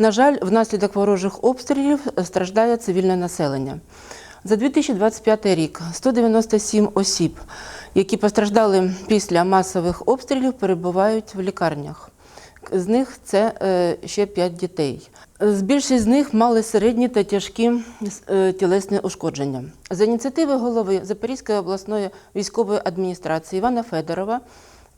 На жаль, внаслідок ворожих обстрілів страждає цивільне населення. За 2025 рік 197 осіб, які постраждали після масових обстрілів, перебувають в лікарнях. З них це е, ще 5 дітей. Більшість з них мали середні та тяжкі е, тілесні ушкодження. За ініціативи голови Запорізької обласної військової адміністрації Івана Федорова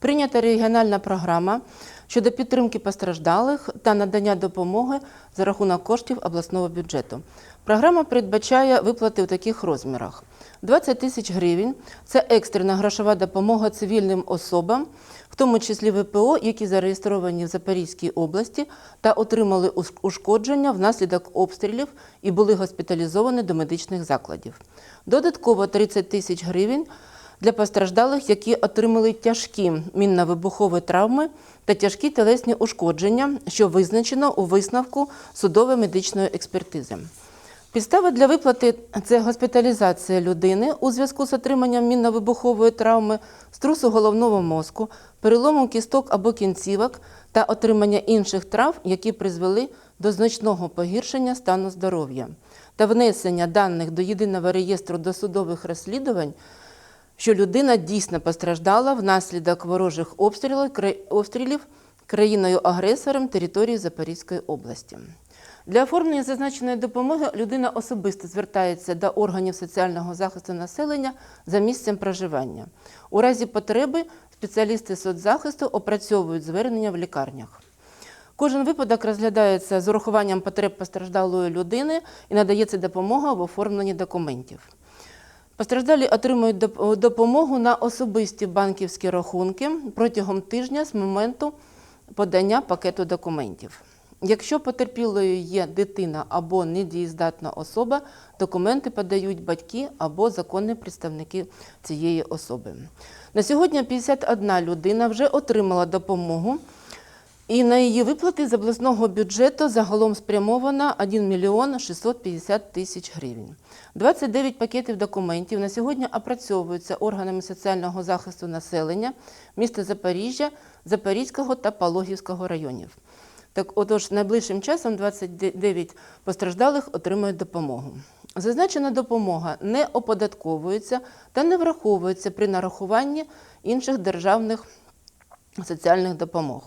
прийнята регіональна програма щодо підтримки постраждалих та надання допомоги за рахунок коштів обласного бюджету. Програма передбачає виплати у таких розмірах: 20 тисяч гривень це екстрена грошова допомога цивільним особам, в тому числі ВПО, які зареєстровані в Запорізькій області та отримали ушкодження внаслідок обстрілів і були госпіталізовані до медичних закладів. Додатково 30 тисяч гривень для постраждалих, які отримали тяжкі мінно-вибухові травми та тяжкі телесні ушкодження, що визначено у висновку судово-медичної експертизи. Підстава для виплати це госпіталізація людини у зв'язку з отриманням мінно-вибухової травми, струсу головного мозку, перелому кісток або кінцівок та отримання інших трав, які призвели до значного погіршення стану здоров'я, та внесення даних до єдиного реєстру досудових розслідувань що людина дійсно постраждала внаслідок ворожих обстрілів, кра- обстрілів країною-агресором території Запорізької області. Для оформлення зазначеної допомоги людина особисто звертається до органів соціального захисту населення за місцем проживання. У разі потреби спеціалісти соцзахисту опрацьовують звернення в лікарнях. Кожен випадок розглядається з урахуванням потреб постраждалої людини і надається допомога в оформленні документів. Постраждалі отримують допомогу на особисті банківські рахунки протягом тижня з моменту подання пакету документів. Якщо потерпілою є дитина або недієздатна особа, документи подають батьки або законні представники цієї особи. На сьогодні 51 людина вже отримала допомогу. І на її виплати з обласного бюджету загалом спрямовано 1 мільйон 650 тисяч гривень. 29 пакетів документів на сьогодні опрацьовуються органами соціального захисту населення міста Запоріжжя, Запорізького та Пологівського районів. Так, отож, найближчим часом 29 постраждалих отримають допомогу. Зазначена допомога не оподатковується та не враховується при нарахуванні інших державних соціальних допомог.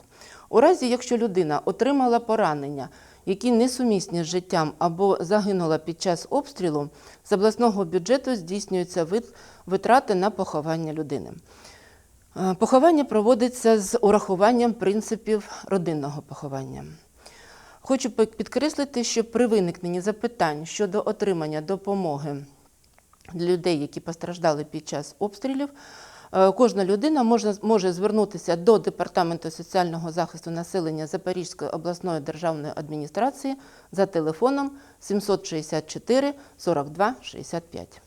У разі, якщо людина отримала поранення, які несумісні з життям або загинула під час обстрілу, з обласного бюджету здійснюються вит- витрати на поховання людини. Е, Поховання проводиться з урахуванням принципів родинного поховання. Хочу підкреслити, що при виникненні запитань щодо отримання допомоги для людей, які постраждали під час обстрілів, кожна людина може, може звернутися до Департаменту соціального захисту населення Запорізької обласної державної адміністрації за телефоном 764 42 65.